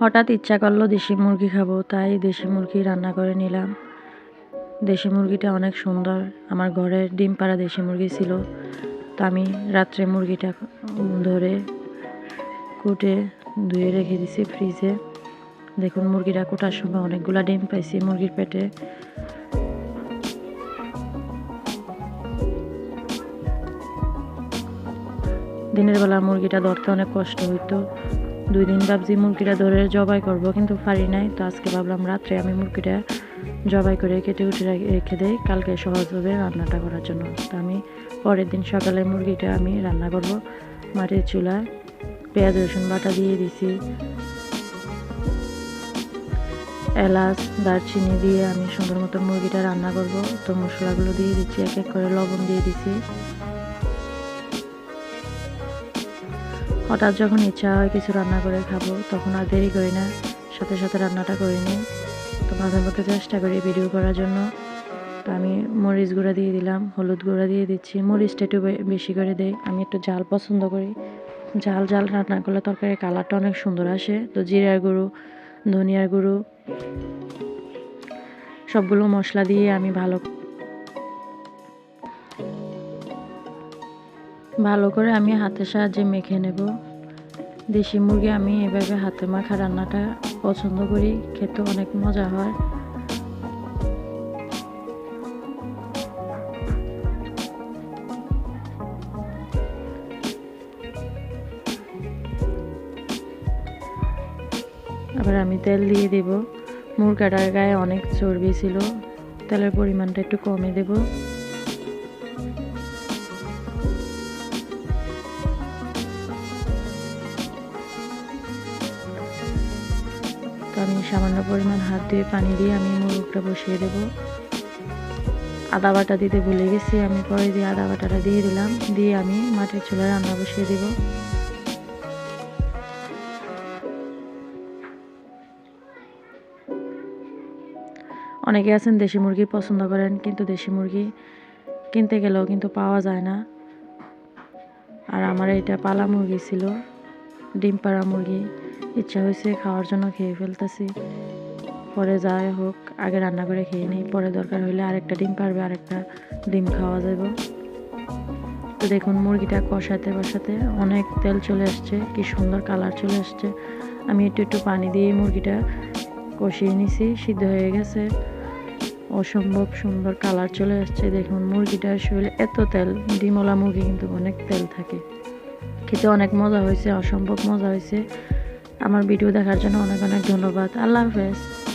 হঠাৎ ইচ্ছা করল দেশি মুরগি খাব, তাই দেশি মুরগি রান্না করে নিলাম। দেশি মুরগিটা অনেক সুন্দর, আমার ঘরের ডিম পাড়া দেশি মুরগি ছিল, তো আমি রাত্রে মুরগিটা ধরে কুটে ধুয়ে রেখে দিছি ফ্রিজে। দেখুন মুরগিটা কোটার সময় অনেকগুলা ডিম পাইছি মুরগির পেটে। দিনের বেলা মুরগিটা ধরতে অনেক কষ্ট হইতো। দুই দিন ভাবছি মুরগিটা ধরে জবাই করব, কিন্তু পারি নাই। তো আজকে ভাবলাম রাত্রে আমি মুরগিটা জবাই করে কেটে উঠে রেখে দেই, কালকে সহজ হবে রান্নাটা করার জন্য। তো আমি পরের দিন সকালে মুরগিটা আমি রান্না করব। মাটির চুলায় পেঁয়াজ, রসুন বাটা দিয়ে দিছি। এলাচ, দারচিনি দিয়ে আমি সুন্দর মতো মুরগিটা রান্না করব। তো মশলাগুলো দিয়ে দিচ্ছি, এক এক করে লবণ দিয়ে দিছি। হঠাৎ যখন ইচ্ছা হয় কিছু রান্না করে খাব, তখন আর দেরি করি না। সাথে সাথে রান্নাটা করে নিই। তো মাঝে মধ্যে চেষ্টা করি ভিডিও করার জন্য। তো আমি মরিচ গুঁড়া দিয়ে দিলাম, হলুদ গুঁড়া দিয়ে দিচ্ছি। মরিচটা একটু বেশি করে দেই। আমি একটু ঝাল পছন্দ করি। ঝাল ঝাল রান্না করলে তরকারির কালারটা অনেক সুন্দর আসে। তো জিরার গুঁড়ো, ধনিয়ার গুঁড়ো, সবগুলো মশলা দিয়ে আমি ভালো ভালো করে আমি হাতের সাহায্যে মেখে নেব। দেশি মুরগি আমি এভাবে হাতে মাখা রান্নাটা পছন্দ করি, খেতে অনেক মজা হয়। আবার আমি তেল দিয়ে দেব। মুরগাটার গায়ে অনেক চর্বি ছিল, তেলের পরিমাণটা একটু কমে দেব। আমি সামান্য পরিমাণ হাত দিয়ে পানি দিয়ে আমি মুরগটা বসিয়ে দেব। আদা বাটা দিতে ভুলে গেছি, আমি পরে দিয়ে আদা বাটাটা দিয়ে দিলাম, দিয়ে আমি মাটির চুলায় রান্না বসিয়ে দেবো। অনেকে আছেন দেশি মুরগি পছন্দ করেন, কিন্তু দেশি মুরগি কিনতে গেলেও কিন্তু পাওয়া যায় না। আর আমার এটা পালা মুরগি ছিল, ডিম পাড়া মুরগি। ইচ্ছা হয়েছে খাওয়ার জন্য খেয়ে ফেলতেছি। পরে যাই হোক, আগে রান্না করে খেয়ে নিই। পরে দরকার হলে আরেকটা ডিম পারবে, আরেকটা ডিম খাওয়া যাব তো দেখুন, মুরগিটা কষাতে বসাতে অনেক তেল চলে আসছে, কি সুন্দর কালার চলে আসছে। আমি একটু একটু পানি দিয়ে মুরগিটা কষিয়ে নিছি, সিদ্ধ হয়ে গেছে। অসম্ভব সুন্দর কালার চলে আসছে। দেখুন মুরগিটার শরীরে এত তেল ডিমলা মুরগি কিন্তু অনেক তেল থাকে। খেতে অনেক মজা হয়েছে, অসম্ভব মজা হয়েছে। আমার ভিডিও দেখার জন্য অনেক অনেক ধন্যবাদ। আল্লাহ হাফেজ।